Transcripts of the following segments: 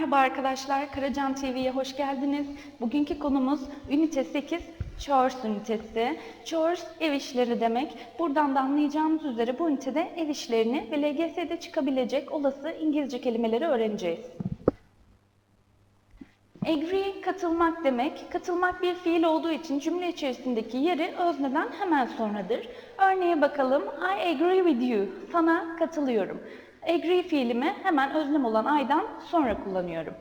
Merhaba arkadaşlar, Karacan TV'ye hoş geldiniz. Bugünkü konumuz ünite 8, Chores ünitesi. Chores ev işleri demek. Buradan da anlayacağımız üzere bu ünitede ev işlerini ve LGS'de çıkabilecek olası İngilizce kelimeleri öğreneceğiz. Agree katılmak demek. Katılmak bir fiil olduğu için cümle içerisindeki yeri özneden hemen sonradır. Örneğe bakalım. I agree with you. Sana katılıyorum. Agree fiilimi hemen öznem olan I'dan sonra kullanıyorum.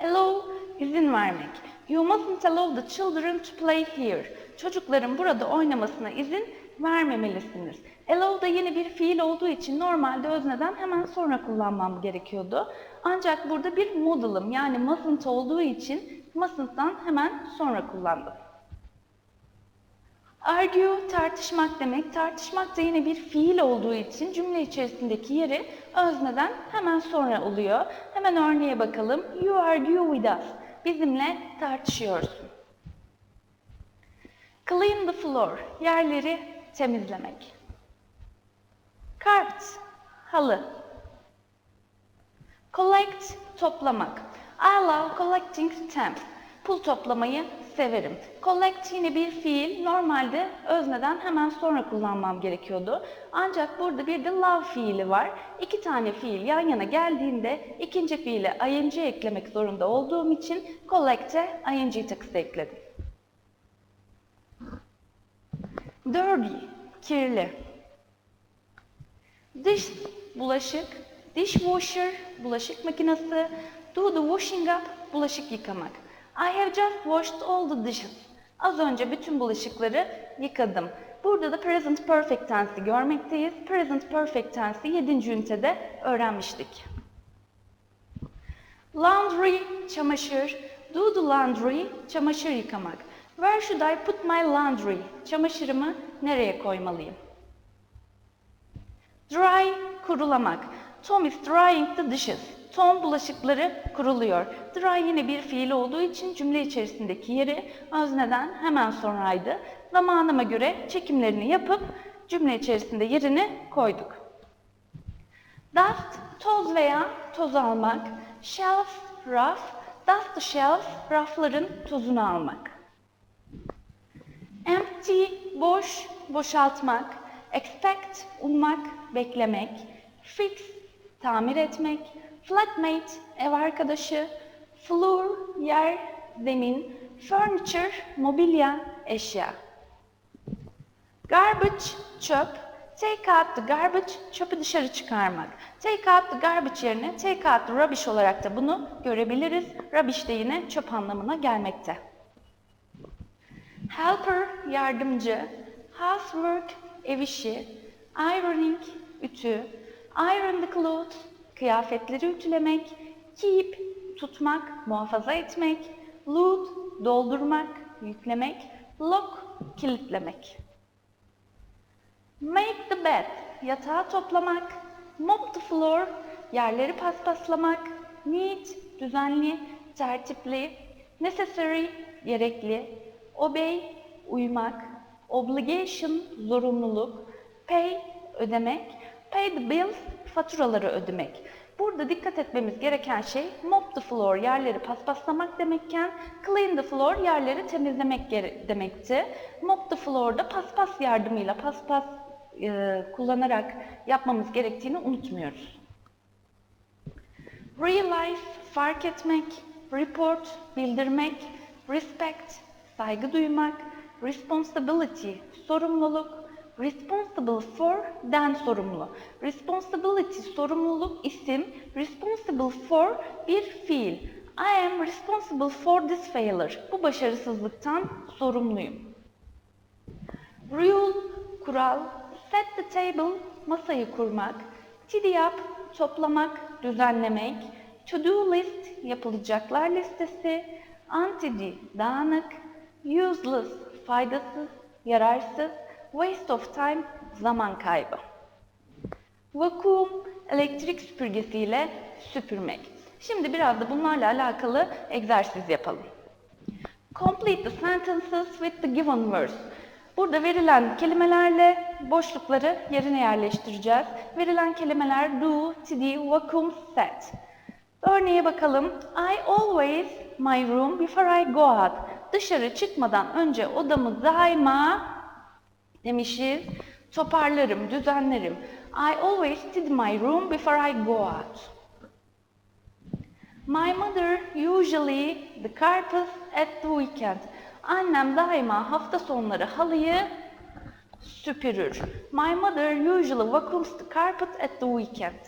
Allow izin vermek. You mustn't allow the children to play here. Çocukların burada oynamasına izin vermemelisiniz. Allow da yeni bir fiil olduğu için normalde özneden hemen sonra kullanmam gerekiyordu. Ancak burada bir modalım yani mustn't olduğu için mustn't'tan hemen sonra kullandım. Argue tartışmak demek. Tartışmak da yine bir fiil olduğu için cümle içerisindeki yeri özneden hemen sonra oluyor. Hemen örneğe bakalım. You argue with us. Bizimle tartışıyorsun. Clean the floor. Yerleri temizlemek. Carpet. Halı. Collect. Toplamak. I love collecting stamps. Pul toplamayı severim. Collect yine bir fiil. Normalde özneden hemen sonra kullanmam gerekiyordu. Ancak burada bir de love fiili var. İki tane fiil yan yana geldiğinde ikinci fiile ing eklemek zorunda olduğum için collect'e ing takısı ekledim. Dirty, kirli. Dish, bulaşık. Dishwasher, bulaşık makinesi. Do the washing up, bulaşık yıkamak. I have just washed all the dishes. Az önce bütün bulaşıkları yıkadım. Burada da present perfect tense'i görmekteyiz. Present perfect tense'i 7. ünitede öğrenmiştik. Laundry, çamaşır. Do the laundry, çamaşır yıkamak. Where should I put my laundry? Çamaşırımı nereye koymalıyım? Dry, kurulamak. Tom is drying the dishes. Tom bulaşıkları kuruluyor. Dry yine bir fiil olduğu için cümle içerisindeki yeri özneden hemen sonraydı. Zamanıma göre çekimlerini yapıp cümle içerisinde yerini koyduk. Dust, toz veya toz almak. Shelf, raf. Dust the shelf, rafların tozunu almak. Empty, boş, boşaltmak. Expect, ummak, beklemek. Fix, tamir etmek. Flatmate, ev arkadaşı. Floor, yer, zemin. Furniture, mobilya, eşya. Garbage, çöp. Take out the garbage, çöpü dışarı çıkarmak. Take out the garbage yerine take out the rubbish olarak da bunu görebiliriz. Rubbish de yine çöp anlamına gelmekte. Helper, yardımcı. Housework, ev işi. Ironing, ütü. Iron the clothes, kıyafetleri ütülemek. Keep, tutmak, muhafaza etmek. Load, doldurmak, yüklemek. Lock, kilitlemek. Make the bed, yatağı toplamak. Mop the floor, yerleri paspaslamak. Neat, düzenli, tertipli. Necessary, gerekli. Obey, uymak. Obligation, zorunluluk. Pay, ödemek. Pay the bills, faturaları ödemek. Burada dikkat etmemiz gereken şey mop the floor yerleri paspaslamak demekken clean the floor yerleri temizlemek demekti. Mop the floor'da paspas yardımıyla paspas e, kullanarak yapmamız gerektiğini unutmuyoruz. Realize, fark etmek, report, bildirmek, respect, saygı duymak, responsibility, sorumluluk, responsible for, den sorumlu. Responsibility, sorumluluk, isim, responsible for, bir fiil. I am responsible for this failure. Bu başarısızlıktan sorumluyum. Rule, kural, set the table, masayı kurmak, tidy up, toplamak, düzenlemek, to do list, yapılacaklar listesi, untidy, dağınık, useless, faydasız, yararsız, waste of time, zaman kaybı. Vakum, elektrik süpürgesiyle süpürmek. Şimdi biraz da bunlarla alakalı egzersiz yapalım. Complete the sentences with the given words. Burada verilen kelimelerle boşlukları yerine yerleştireceğiz. Verilen kelimeler do, tidy, vacuum, set. Örneğe bakalım. I always my room before I go out. Dışarı çıkmadan önce odamı daima demişiz. Toparlarım, düzenlerim. I always did my room before I go out. My mother usually the carpet at the weekend. Annem daima hafta sonları halıyı süpürür. My mother usually vacuums the carpet at the weekend.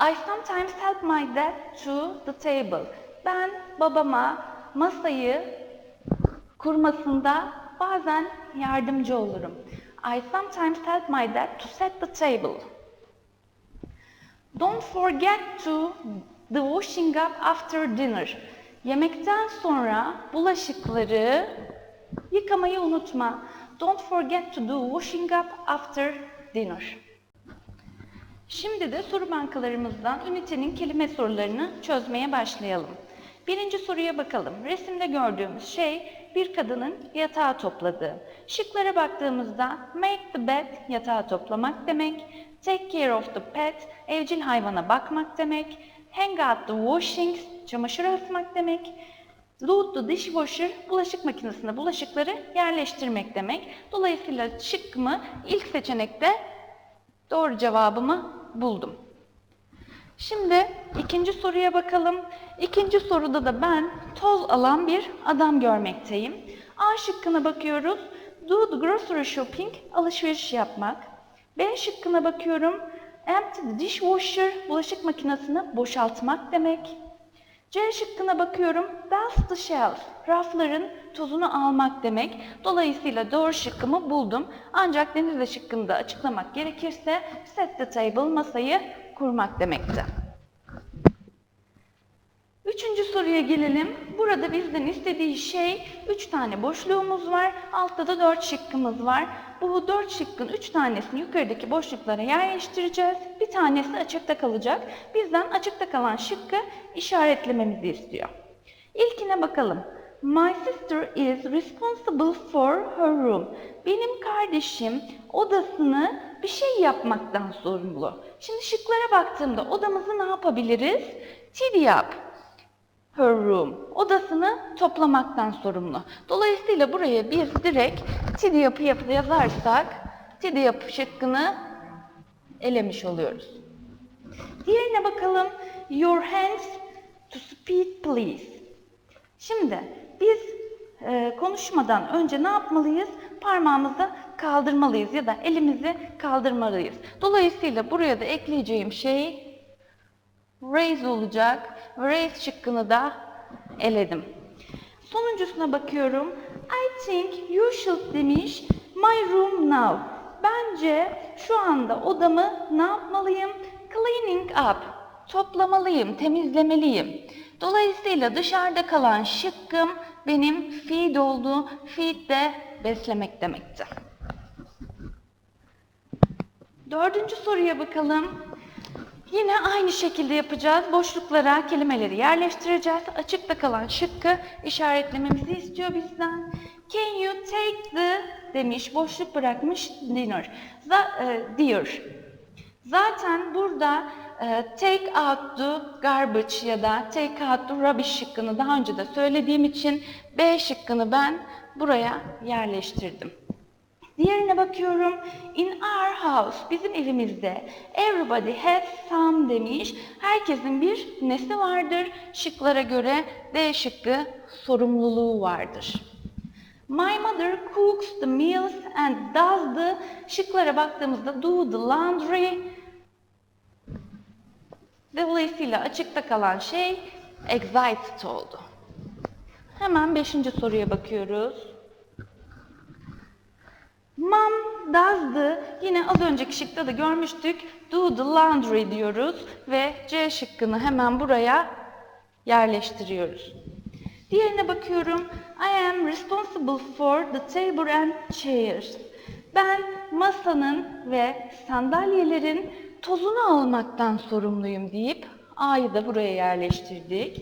I sometimes help my dad to the table. Ben babama masayı kurmasında bazen yardımcı olurum. I sometimes help my dad to set the table. Don't forget to the washing up after dinner. Yemekten sonra bulaşıkları yıkamayı unutma. Don't forget to do washing up after dinner. Şimdi de soru bankalarımızdan ünitenin kelime sorularını çözmeye başlayalım. Birinci soruya bakalım. Resimde gördüğümüz şey bir kadının yatağı topladığı. Şıklara baktığımızda make the bed yatağı toplamak demek, take care of the pet evcil hayvana bakmak demek, hang out the washings çamaşır asmak demek, load the dishwasher bulaşık makinesine bulaşıkları yerleştirmek demek. Dolayısıyla şıkkımı ilk seçenekte doğru cevabımı buldum. Şimdi ikinci soruya bakalım. İkinci soruda da ben toz alan bir adam görmekteyim. A şıkkına bakıyoruz. Do the grocery shopping, alışveriş yapmak. B şıkkına bakıyorum. Empty the dishwasher, bulaşık makinesini boşaltmak demek. C şıkkına bakıyorum. Dust the shelf, rafların tozunu almak demek. Dolayısıyla doğru şıkkımı buldum. Ancak Denizli şıkkını da açıklamak gerekirse set the table, masayı kurmak demekti. Üçüncü soruya gelelim. Burada bizden istediği şey üç tane boşluğumuz var. Altta da dört şıkkımız var. Bu dört şıkkın üç tanesini yukarıdaki boşluklara yerleştireceğiz. Bir tanesi açıkta kalacak. Bizden açıkta kalan şıkkı işaretlememizi istiyor. İlkine bakalım. My sister is responsible for her room. Benim kardeşim odasını bir şey yapmaktan sorumlu. Şimdi şıklara baktığımda odamızı ne yapabiliriz? Tidy up her room. Odasını toplamaktan sorumlu. Dolayısıyla buraya biz direkt tidy up'ı yap- yazarsak tidy up şıkkını elemiş oluyoruz. Diğerine bakalım. Your hands to speak please. Şimdi biz e, konuşmadan önce ne yapmalıyız? Parmağımızı kaldırmalıyız ya da elimizi kaldırmalıyız. Dolayısıyla buraya da ekleyeceğim şey raise olacak. Raise şıkkını da eledim. Sonuncusuna bakıyorum. I think you should demiş my room now. Bence şu anda odamı ne yapmalıyım? Cleaning up. Toplamalıyım, temizlemeliyim. Dolayısıyla dışarıda kalan şıkkım benim feed oldu. Feed de beslemek demekti. Dördüncü soruya bakalım. Yine aynı şekilde yapacağız. Boşluklara kelimeleri yerleştireceğiz. Açıkta kalan şıkkı işaretlememizi istiyor bizden. Can you take the demiş, boşluk bırakmış dinner. Za, e, dear. Zaten burada e, take out the garbage ya da take out the rubbish şıkkını daha önce de söylediğim için B şıkkını ben buraya yerleştirdim. Diğerine bakıyorum. In our house, bizim evimizde. Everybody has some demiş. Herkesin bir nesi vardır. Şıklara göre D şıkkı sorumluluğu vardır. My mother cooks the meals and does the şıklara baktığımızda do the laundry. Dolayısıyla açıkta kalan şey excited oldu. Hemen beşinci soruya bakıyoruz. Mom does the, yine az önceki şıkta da görmüştük, do the laundry diyoruz ve C şıkkını hemen buraya yerleştiriyoruz. Diğerine bakıyorum. I am responsible for the table and chairs. Ben masanın ve sandalyelerin tozunu almaktan sorumluyum deyip A'yı da buraya yerleştirdik.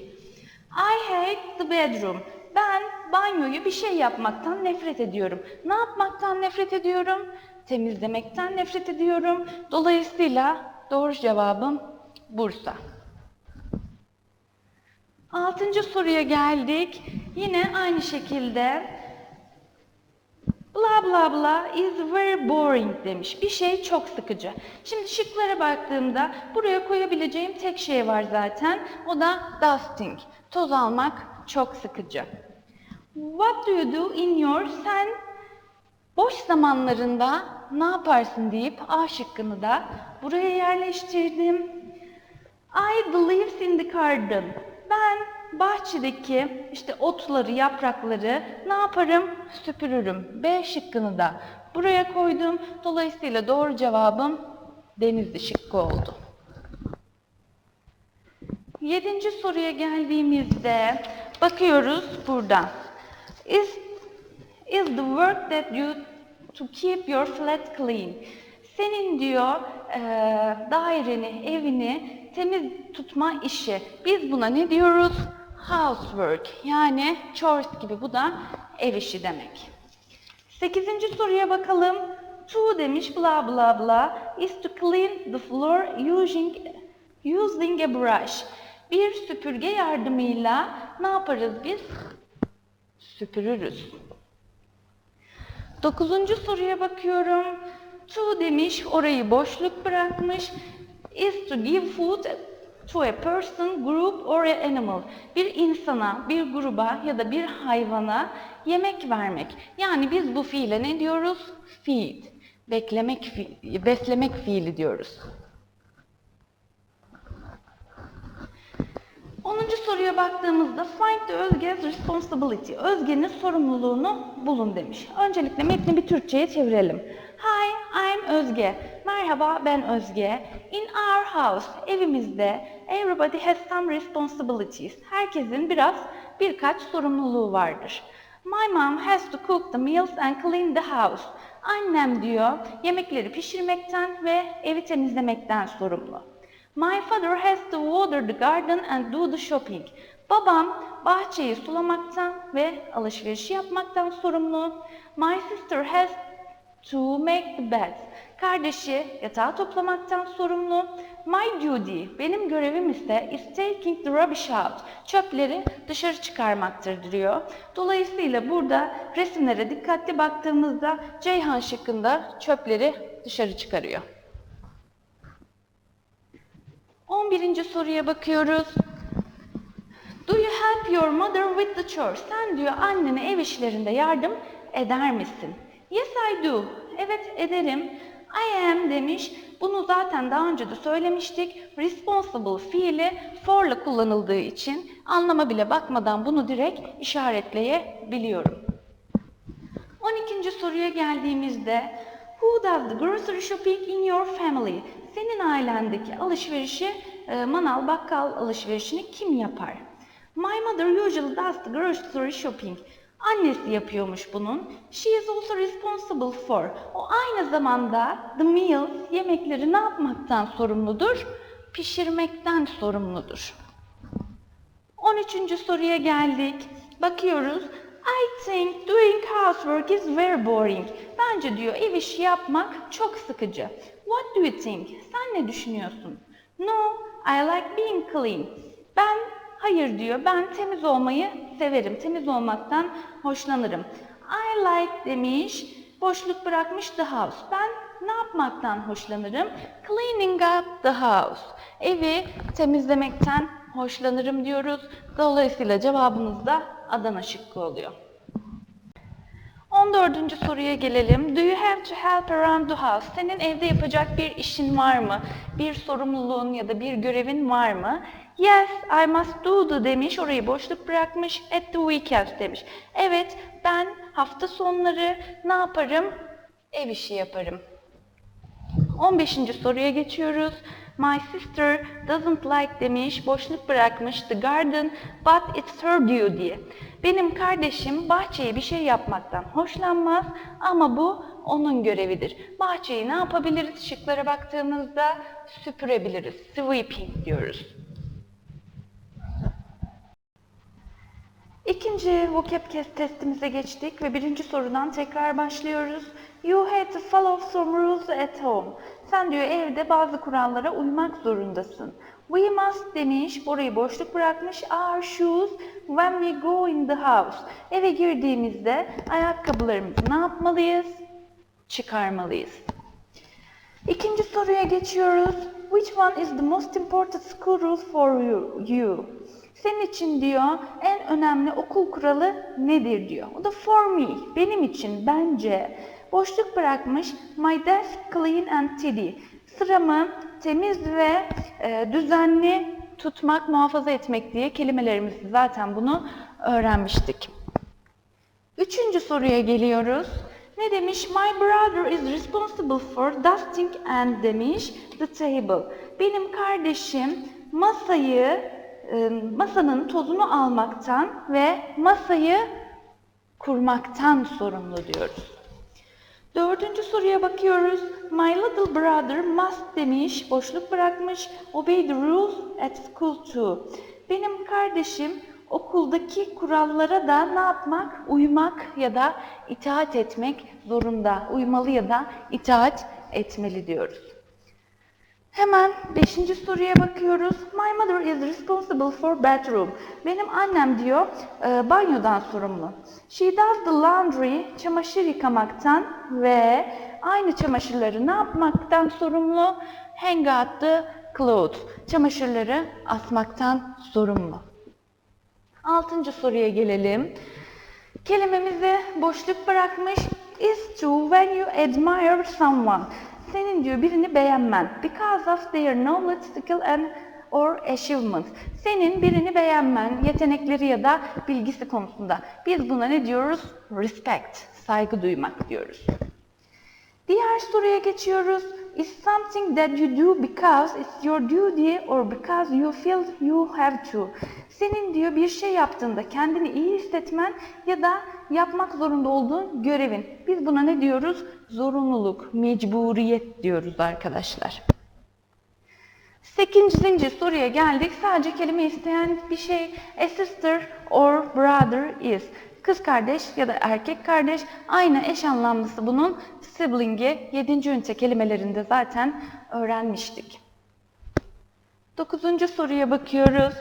I hate the bedroom. Ben banyoyu bir şey yapmaktan nefret ediyorum. Ne yapmaktan nefret ediyorum? Temizlemekten nefret ediyorum. Dolayısıyla doğru cevabım Bursa. Altıncı soruya geldik. Yine aynı şekilde bla bla bla is very boring demiş. Bir şey çok sıkıcı. Şimdi şıklara baktığımda buraya koyabileceğim tek şey var zaten. O da dusting. Toz almak çok sıkıcı. What do you do in your sen boş zamanlarında ne yaparsın deyip A şıkkını da buraya yerleştirdim. I the leaves in the garden. Ben bahçedeki işte otları, yaprakları ne yaparım? Süpürürüm. B şıkkını da buraya koydum. Dolayısıyla doğru cevabım Denizli şıkkı oldu. Yedinci soruya geldiğimizde bakıyoruz burada. Is is the work that you to keep your flat clean. Senin diyor eee, daireni, evini temiz tutma işi. Biz buna ne diyoruz? Housework yani chores gibi bu da ev işi demek. Sekizinci soruya bakalım. To demiş bla bla bla is to clean the floor using using a brush. Bir süpürge yardımıyla ne yaparız biz? Süpürürüz. Dokuzuncu soruya bakıyorum. To demiş, orayı boşluk bırakmış. Is to give food to a person, group or a animal. Bir insana, bir gruba ya da bir hayvana yemek vermek. Yani biz bu fiile ne diyoruz? Feed. Beklemek, beslemek fiili diyoruz. 10. soruya baktığımızda find the Özge's responsibility. Özge'nin sorumluluğunu bulun demiş. Öncelikle metni bir Türkçe'ye çevirelim. Hi, I'm Özge. Merhaba, ben Özge. In our house, evimizde everybody has some responsibilities. Herkesin biraz birkaç sorumluluğu vardır. My mom has to cook the meals and clean the house. Annem diyor yemekleri pişirmekten ve evi temizlemekten sorumlu. My father has to water the garden and do the shopping. Babam bahçeyi sulamaktan ve alışveriş yapmaktan sorumlu. My sister has to make the beds. Kardeşi yatağı toplamaktan sorumlu. My duty, benim görevim ise is taking the rubbish out. Çöpleri dışarı çıkarmaktır diyor. Dolayısıyla burada resimlere dikkatli baktığımızda Ceyhan şıkkında çöpleri dışarı çıkarıyor. 11. soruya bakıyoruz. Do you help your mother with the chores? Sen diyor annene ev işlerinde yardım eder misin? Yes I do. Evet ederim. I am demiş. Bunu zaten daha önce de söylemiştik. Responsible fiili for'la kullanıldığı için anlama bile bakmadan bunu direkt işaretleyebiliyorum. 12. soruya geldiğimizde Who does the grocery shopping in your family? Senin ailendeki alışverişi, e, manav bakkal alışverişini kim yapar? My mother usually does the grocery shopping. Annesi yapıyormuş bunun. She is also responsible for. O aynı zamanda the meals, yemekleri ne yapmaktan sorumludur? Pişirmekten sorumludur. 13. soruya geldik. Bakıyoruz. I think doing housework is very boring. Bence diyor ev işi yapmak çok sıkıcı. What do you think? Sen ne düşünüyorsun? No, I like being clean. Ben hayır diyor. Ben temiz olmayı severim. Temiz olmaktan hoşlanırım. I like demiş. Boşluk bırakmış the house. Ben ne yapmaktan hoşlanırım? Cleaning up the house. Evi temizlemekten hoşlanırım diyoruz. Dolayısıyla cevabımız da Adana şıkkı oluyor. 14. soruya gelelim. Do you have to help around the house? Senin evde yapacak bir işin var mı? Bir sorumluluğun ya da bir görevin var mı? Yes, I must do the demiş. Orayı boşluk bırakmış. At the weekend demiş. Evet, ben hafta sonları ne yaparım? Ev işi yaparım. 15. soruya geçiyoruz. My sister doesn't like demiş, boşluk bırakmış the garden but it's her duty. Benim kardeşim bahçeye bir şey yapmaktan hoşlanmaz ama bu onun görevidir. Bahçeyi ne yapabiliriz? Şıklara baktığımızda süpürebiliriz. Sweeping diyoruz. İkinci vocab test testimize geçtik ve birinci sorudan tekrar başlıyoruz. You had to follow some rules at home. Sen diyor evde bazı kurallara uymak zorundasın. We must demiş, burayı boşluk bırakmış. Our shoes when we go in the house. Eve girdiğimizde ayakkabılarımızı ne yapmalıyız? Çıkarmalıyız. İkinci soruya geçiyoruz. Which one is the most important school rule for you? Senin için diyor en önemli okul kuralı nedir diyor. O da for me, benim için, bence. Boşluk bırakmış. My desk clean and tidy. Sıramı temiz ve e, düzenli tutmak, muhafaza etmek diye kelimelerimizi zaten bunu öğrenmiştik. Üçüncü soruya geliyoruz. Ne demiş? My brother is responsible for dusting and demiş the table. Benim kardeşim masayı, masanın tozunu almaktan ve masayı kurmaktan sorumlu diyoruz. Dördüncü soruya bakıyoruz. My little brother must demiş, boşluk bırakmış. Obey the rules at school too. Benim kardeşim okuldaki kurallara da ne yapmak? Uymak ya da itaat etmek zorunda. Uymalı ya da itaat etmeli diyoruz. Hemen beşinci soruya bakıyoruz. My mother is responsible for bathroom. Benim annem diyor e, banyodan sorumlu. She does the laundry, çamaşır yıkamaktan ve aynı çamaşırları ne yapmaktan sorumlu? Hang out the clothes, çamaşırları asmaktan sorumlu. Altıncı soruya gelelim. Kelimemizi boşluk bırakmış. Is to when you admire someone. Senin diyor birini beğenmen. Because of their knowledge, skill and or achievement. Senin birini beğenmen, yetenekleri ya da bilgisi konusunda. Biz buna ne diyoruz? Respect, saygı duymak diyoruz. Diğer soruya geçiyoruz. Is something that you do because it's your duty or because you feel you have to. Senin diyor bir şey yaptığında kendini iyi hissetmen ya da yapmak zorunda olduğun görevin. Biz buna ne diyoruz? Zorunluluk, mecburiyet diyoruz arkadaşlar. Sekizinci soruya geldik. Sadece kelime isteyen bir şey. A sister or brother is. Kız kardeş ya da erkek kardeş aynı eş anlamlısı bunun sibling'i 7. ünite kelimelerinde zaten öğrenmiştik. Dokuzuncu soruya bakıyoruz.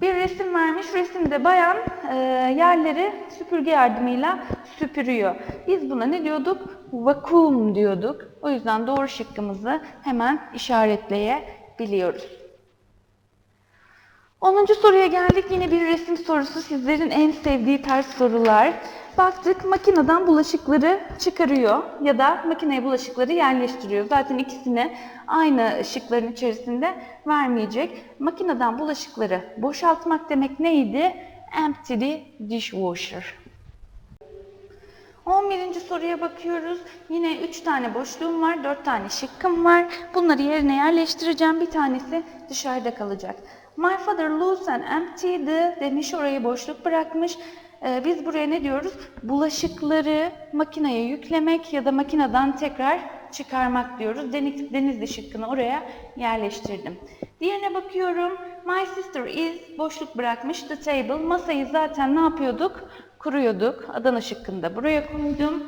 Bir resim vermiş. Resimde bayan e, yerleri süpürge yardımıyla süpürüyor. Biz buna ne diyorduk? Vakum diyorduk. O yüzden doğru şıkkımızı hemen işaretleyebiliyoruz. 10. soruya geldik. Yine bir resim sorusu. Sizlerin en sevdiği tarz sorular. Baktık makineden bulaşıkları çıkarıyor ya da makineye bulaşıkları yerleştiriyor. Zaten ikisini aynı şıkların içerisinde vermeyecek. Makineden bulaşıkları boşaltmak demek neydi? Empty the dishwasher. 11. soruya bakıyoruz. Yine 3 tane boşluğum var, 4 tane şıkkım var. Bunları yerine yerleştireceğim. Bir tanesi dışarıda kalacak. My father loose and emptied demiş orayı boşluk bırakmış. Ee, biz buraya ne diyoruz? Bulaşıkları makineye yüklemek ya da makineden tekrar çıkarmak diyoruz. Deniz, denizli şıkkını oraya yerleştirdim. Diğerine bakıyorum. My sister is boşluk bırakmış. The table. Masayı zaten ne yapıyorduk? Kuruyorduk. Adana şıkkında buraya koydum.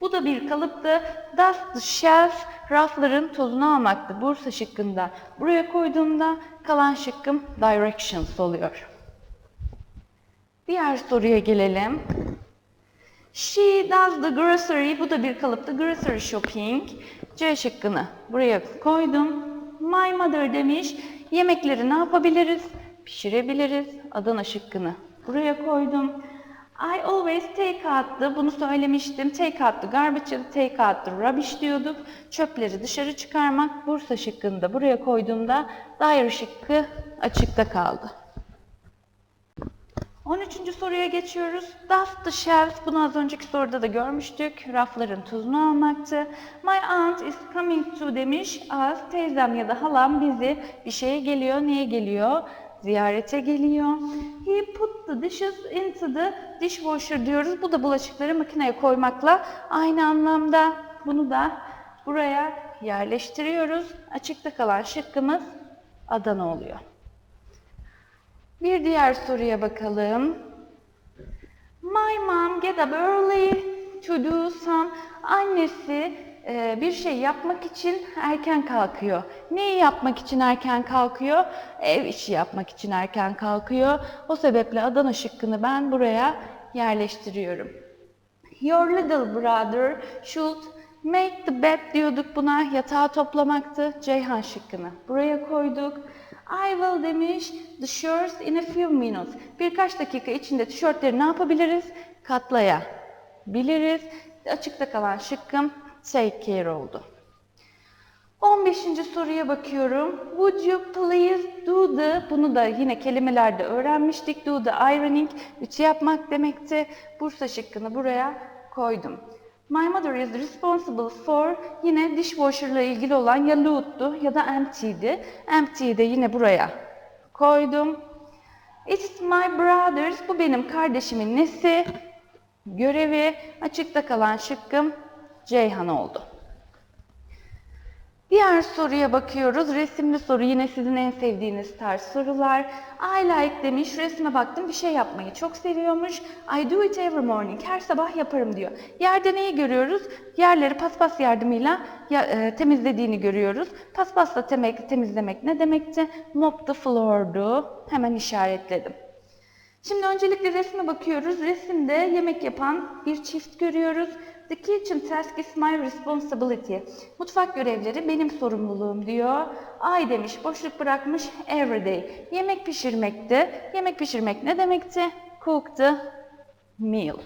Bu da bir kalıptı. Dust shelf, rafların tozunu almaktı. Bursa şıkkında buraya koyduğumda kalan şıkkım directions oluyor. Diğer soruya gelelim. She does the grocery, bu da bir kalıptı. Grocery shopping. C şıkkını buraya koydum. My mother demiş. Yemekleri ne yapabiliriz? Pişirebiliriz. Adana şıkkını buraya koydum. I always take out'tı. Bunu söylemiştim. Take out'tı garbage ya da take out'tı rubbish diyorduk. Çöpleri dışarı çıkarmak. Bursa şıkkını buraya koyduğumda daire şıkkı açıkta kaldı. 13. soruya geçiyoruz. Dust the shelves. Bunu az önceki soruda da görmüştük. Rafların tuzunu almaktı. My aunt is coming to demiş. Az teyzem ya da halam bizi bir şeye geliyor. Neye geliyor? Ziyarete geliyor. He put the dishes into the dishwasher diyoruz. Bu da bulaşıkları makineye koymakla aynı anlamda. Bunu da buraya yerleştiriyoruz. Açıkta kalan şıkkımız Adana oluyor. Bir diğer soruya bakalım. My mom get up early to do some. Annesi bir şey yapmak için erken kalkıyor. Neyi yapmak için erken kalkıyor? Ev işi yapmak için erken kalkıyor. O sebeple Adana şıkkını ben buraya yerleştiriyorum. Your little brother should make the bed diyorduk buna. Yatağı toplamaktı. Ceyhan şıkkını buraya koyduk. I will demiş the shirts in a few minutes. Birkaç dakika içinde tişörtleri ne yapabiliriz? Katlayabiliriz. Açıkta kalan şıkkım take care oldu. 15. soruya bakıyorum. Would you please do the, bunu da yine kelimelerde öğrenmiştik. Do the ironing, ütü yapmak demekti. Bursa şıkkını buraya koydum. My mother is responsible for, yine dishwasher ile ilgili olan ya load'du ya da empty'di. Empty'yi de yine buraya koydum. It's my brother's, bu benim kardeşimin nesi? Görevi, açıkta kalan şıkkım Ceyhan oldu. Diğer soruya bakıyoruz. Resimli soru yine sizin en sevdiğiniz tarz sorular. I like demiş. Resme baktım bir şey yapmayı çok seviyormuş. I do it every morning. Her sabah yaparım diyor. Yerde neyi görüyoruz? Yerleri paspas yardımıyla ya, e, temizlediğini görüyoruz. Paspasla temek, temizlemek ne demekti? Mop the floor'du. Hemen işaretledim. Şimdi öncelikle resme bakıyoruz. Resimde yemek yapan bir çift görüyoruz. The kitchen task is my responsibility. Mutfak görevleri benim sorumluluğum diyor. I demiş, boşluk bırakmış every day. Yemek pişirmekti. Yemek pişirmek ne demekti? Cook meal.